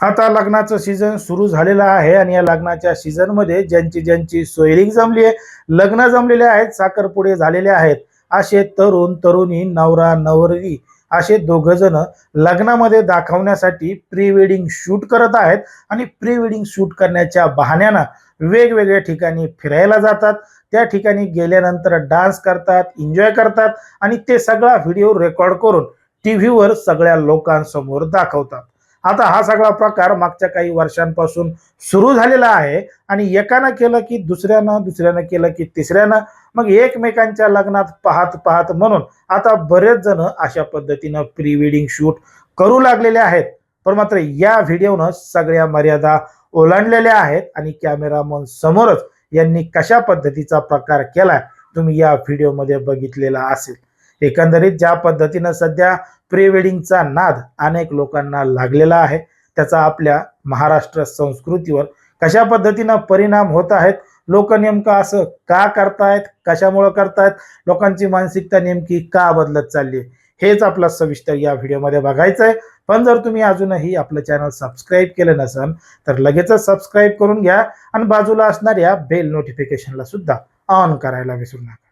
आता लग्नाचं सीझन सुरू झालेलं आहे आणि या लग्नाच्या सीझनमध्ये ज्यांची ज्यांची सोयरीक जमली आहे लग्न जमलेले आहेत साखरपुडे झालेले आहेत असे तरुण तरुणी नवरा नवरी असे दोघ जण लग्नामध्ये दाखवण्यासाठी प्री वेडिंग शूट करत आहेत आणि प्री वेडिंग शूट करण्याच्या बहाण्यानं वेगवेगळ्या ठिकाणी फिरायला जातात. त्या ठिकाणी गेल्यानंतर डान्स करतात एन्जॉय करतात आणि ते सगळा व्हिडिओ रेकॉर्ड करून टी व्हीवर सगळ्या लोकांसमोर दाखवतात. आता हा सगळा प्रकार मागच्या काही वर्षांपासून सुरू झालेला आहे. आणि एकानं केलं की दुसऱ्यानं दुसऱ्यानं केलं की तिसऱ्यानं. मग एकमेकांच्या लग्नात पाहत पाहत म्हणून आता बरेच जण अशा पद्धतीनं प्री वेडिंग शूट करू लागलेले आहेत. पण मात्र या व्हिडिओनं सगळ्या मर्यादा ओलांडलेल्या आहेत आणि कॅमेरामन समोरच यांनी कशा पद्धतीचा प्रकार केलाय तुम्ही या व्हिडिओमध्ये बघितलेला असेल. एकंदरीत ज्या पद्धतीनं सध्या प्री वेडिंगचा नाद अनेक लोकांना लागलेला आहे त्याचा आपल्या महाराष्ट्र संस्कृतीवर कशा पद्धतीनं परिणाम होत आहेत लोक नेमकं असं का करतायत कशामुळं करतायत लोकांची मानसिकता नेमकी का बदलत चालली आहे हेच आपला सविस्तर या व्हिडिओमध्ये बघायचं आहे पण जर तुम्ही अजूनही आपलं चॅनल सबस्क्राईब केलं नसेल तर लगेचच सबस्क्राईब करून घ्या आणि बाजूला असणाऱ्या बेल नोटिफिकेशनला सुद्धा ऑन करायला विसरू नका.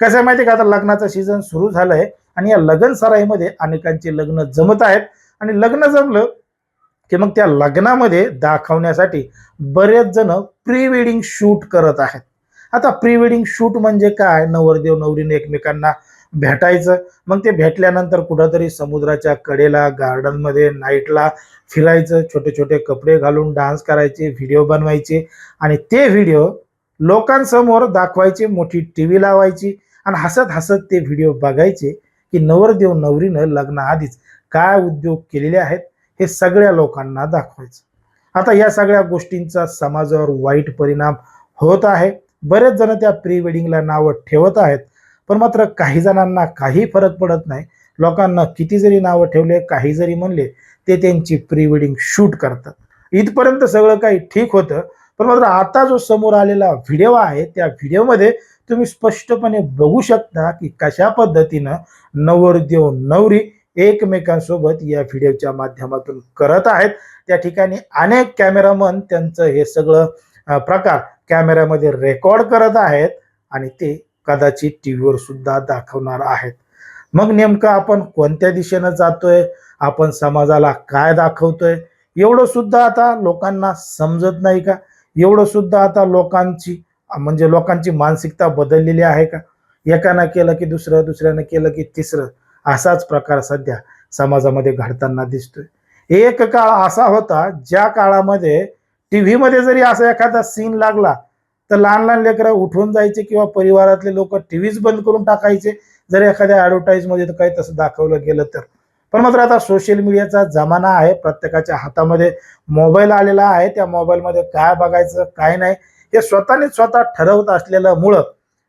कसं आहे माहिती आहे का? आता लग्नाचं सीझन सुरू झालंय आणि या लग्न सराईमध्ये अनेकांची लग्न जमत आहेत. आणि लग्न जमलं की मग त्या लग्नामध्ये दाखवण्यासाठी बरेच जण प्री वेडिंग शूट करत आहेत. आता प्री वेडिंग शूट म्हणजे काय? नवरदेव नवरीने एकमेकांना भेटायचं. मग ते भेटल्यानंतर कुठंतरी समुद्राच्या कडेला गार्डनमध्ये नाईटला फिरायचं. छोटे छोटे कपडे घालून डान्स करायचे व्हिडिओ बनवायचे. आणि ते व्हिडिओ लोकांसमोर दाखवायचे मोठी टी व्ही लावायची. आणि हसत हसत ते व्हिडिओ बघायचे की नवरदेव नवरीनं लग्नाआधीच काय उद्योग केलेले आहेत हे सगळ्या लोकांना दाखवायचं. आता या सगळ्या गोष्टींचा समाजावर वाईट परिणाम होत आहे. बरेच जण त्या प्री वेडिंगला नावं ठेवत आहेत पण मात्र काही जणांना काही फरक पडत नाही. लोकांना किती जरी नावं ठेवले काही जरी म्हणले ते त्यांची प्री वेडिंग शूट करतात. इथपर्यंत सगळं काही ठीक होतं पण मात्र आता जो समोर आलेला व्हिडिओ आहे त्या व्हिडिओमध्ये तुम्ही स्पष्टपणे बघू शकता की कशा पद्धतीनं नवरदेव नवरी एकमेकांसोबत या व्हिडिओच्या माध्यमातून करत आहेत. त्या ठिकाणी अनेक कॅमेरामन त्यांचं हे सगळं प्रकार कॅमेऱ्यामध्ये रेकॉर्ड करत आहेत आणि ते कदाचित टी व्हीवर सुद्धा दाखवणार आहेत. मग नेमकं आपण कोणत्या दिशेनं जातोय? आपण समाजाला काय दाखवतोय? एवढं सुद्धा आता लोकांना समजत नाही का? एवढं सुद्धा आता लोकांची म्हणजे लोकांची मानसिकता बदललेली आहे का? एकानं केलं की दुसरं दुसऱ्यानं केलं की तिसरं. असाच प्रकार सध्या समाजामध्ये घडताना दिसतोय. एक काळ असा होता ज्या काळामध्ये टी व्हीमध्ये जरी असा एखादा सीन लागला तर लहान लहान लेकरं उठून जायचे किंवा परिवारातले लोक टी व्हीच बंद करून टाकायचे. जर एखाद्या ॲडव्हर्टाईजमध्ये तर काही तसं दाखवलं गेलं तर. पण मात्र आता सोशल मीडियाचा जमाना आहे प्रत्येकाच्या हातामध्ये मोबाईल आलेला आहे. त्या मोबाईलमध्ये काय बघायचं काय नाही. हे स्वतःने स्वतः ठरवत असलेलं मुळं.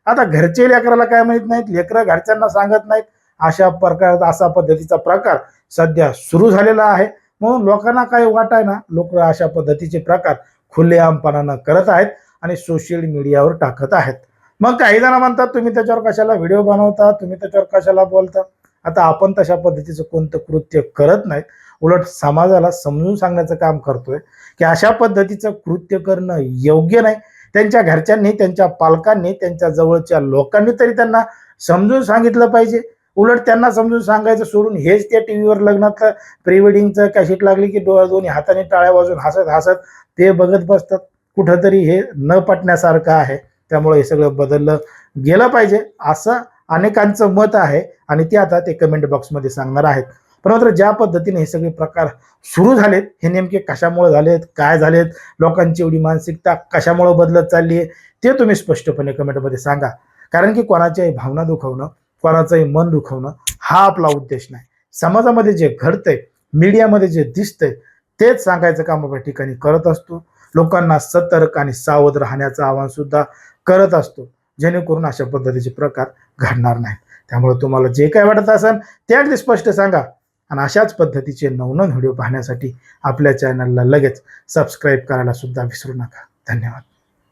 आता घरचे लेकराला काय माहीत नाहीत? लेकरं घरच्यांना सांगत नाहीत. अशा प्रकार असा पद्धतीचा प्रकार सध्या सुरू झालेला आहे. म्हणून लोकांना काय वाटाय ना लोक अशा पद्धतीचे प्रकार खुलेआमपणानं करत आहेत आणि सोशल मीडियावर टाकत आहेत. मग काही जण म्हणतात तुम्ही त्याच्यावर कशाला व्हिडिओ बनवता? तुम्ही त्याच्यावर कशाला बोलता? आता आपण तशा पद्धतीचं कोणतं कृत्य करत नाहीत. उलट समाजाला समजून सांगण्याचं काम करतोय की अशा पद्धतीचं कृत्य करणं योग्य नाही. त्यांच्या घरच्यांनी त्यांच्या पालकांनी त्यांच्या जवळच्या लोकांनी तरी त्यांना समजून सांगितलं पाहिजे. उलट त्यांना समजून सांगायचं सोडून हेच त्या टी व्हीवर लग्नातलं प्री वेडिंगचं कॅशीट लागली की डोळा दोन्ही हाताने टाळ्या वाजून हसत हसत ते बघत बसतात. कुठंतरी हे न पटण्यासारखं आहे. त्यामुळे हे सगळं बदललं गेलं पाहिजे असं अनेकांचं मत आहे आणि ते आता ते कमेंट बॉक्समध्ये सांगणार आहेत. पण मात्र ज्या पद्धतीने हे सगळे प्रकार सुरू झालेत हे नेमके कशामुळे झालेत काय झालेत लोकांची एवढी मानसिकता कशामुळे बदलत चालली आहे ते तुम्ही स्पष्टपणे कमेंटमध्ये सांगा. कारण की कोणाच्याही भावना दुखवणं कोणाचंही मन दुखवणं हा आपला उद्देश नाही. समाजामध्ये जे घडतंय मीडियामध्ये जे दिसतंय तेच सांगायचं काम आपण ठिकाणी करत असतो. लोकांना सतर्क आणि सावध राहण्याचं आवाहन सुद्धा करत असतो. जेणेकरून अशा पद्धतीचे प्रकार घडणार नाहीत. त्यामुळे तुम्हाला जे काय वाटत असेल ते अगदी स्पष्ट सांगा. आणि अशाच पद्धतीचे नवनवीन व्हिडिओ पाहण्यासाठी आपल्या चॅनलला लगेच सबस्क्राईब करायला सुद्धा विसरू नका. धन्यवाद.